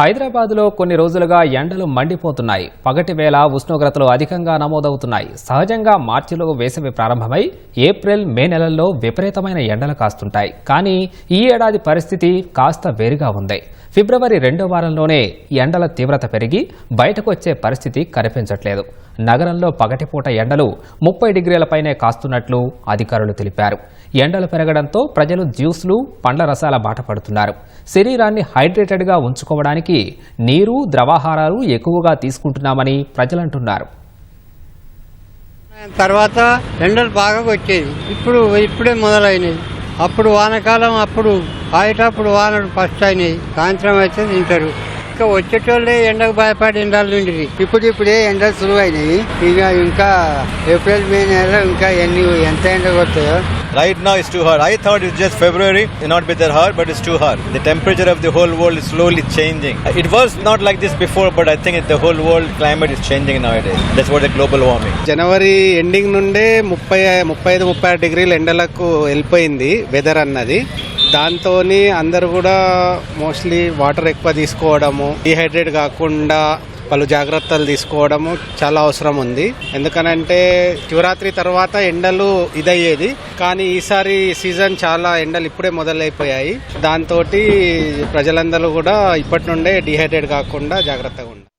హైదరాబాద్లో కొన్ని రోజులుగా ఎండలు మండిపోతున్నాయి. పగటి వేళ ఉష్ణోగ్రతలు అధికంగా నమోదవుతున్నాయి. సహజంగా మార్చిలో వేసవి ప్రారంభమై ఏప్రిల్ మే నెలల్లో విపరీతమైన ఎండలు కాస్తుంటాయి. కానీ ఈ ఏడాది పరిస్థితి కాస్త వేరుగా ఉంది. ఫిబ్రవరి రెండో వారంలోనే ఎండల తీవ్రత పెరిగి బయటకొచ్చే పరిస్థితి కనిపించట్లేదు. నగరంలో పగటిపూట ఎండలు ముప్పై డిగ్రీలపైనే కాస్తున్నట్లు అధికారులు తెలిపారు. ఎండలు పెరగడంతో ప్రజలు జ్యూస్లు పండ్ల రసాల బాట పడుతున్నారు. శరీరాన్ని హైడ్రేటెడ్గా ఉంచుకోవడానికి నీరు ద్రవాహారాలు ఎక్కువగా తీసుకుంటున్నామని ప్రజలంటున్నారు. తర్వాత ఎండలు బాగా వచ్చేది ఇప్పుడు ఇప్పుడే మొదలైనవి అప్పుడు వానకాలం అప్పుడు ఆయేటప్పుడు వానలు ఫస్ట్ అయినాయి. సాయంత్రం అయితే తింటారు. ఇంకా వచ్చేటోళ్ళే ఎండకు భయపడి ఎండలు ఉండేది ఇప్పుడు ఇప్పుడే ఎండలు సులువైనాయి. ఇక ఇంకా ఏప్రిల్ మే నెలలో ఇంకా ఎన్ని ఎంత ఎండ కొడతాయో రైట్ నా is too hard I thought it just February not be that hard but is too hard the temperature of the whole world is slowly changing it was not like this before but I think the whole world climate is changing now that's what the global warming January ending నుండే ముప్పై ముప్పై ఐదు ముప్పై ఆరు డిగ్రీలు ఎండలకు వెళ్ళిపోయింది weather అన్నది. దాంతో అందరు కూడా మోస్ట్లీ వాటర్ ఎక్కువ తీసుకోవడము డిహైడ్రేట్ కాకుండా పలు జాగ్రత్తలు తీసుకోవడము చాలా అవసరం ఉంది. ఎందుకనంటే శివరాత్రి తర్వాత ఎండలు ఇదయ్యేది. కానీ ఈసారి సీజన్ చాలా ఎండలు ఇప్పుడే మొదలైపోయాయి. దాంతో ప్రజలందరూ కూడా ఇప్పటి నుండే డిహైడ్రేట్ కాకుండా జాగ్రత్తగా ఉండాలి.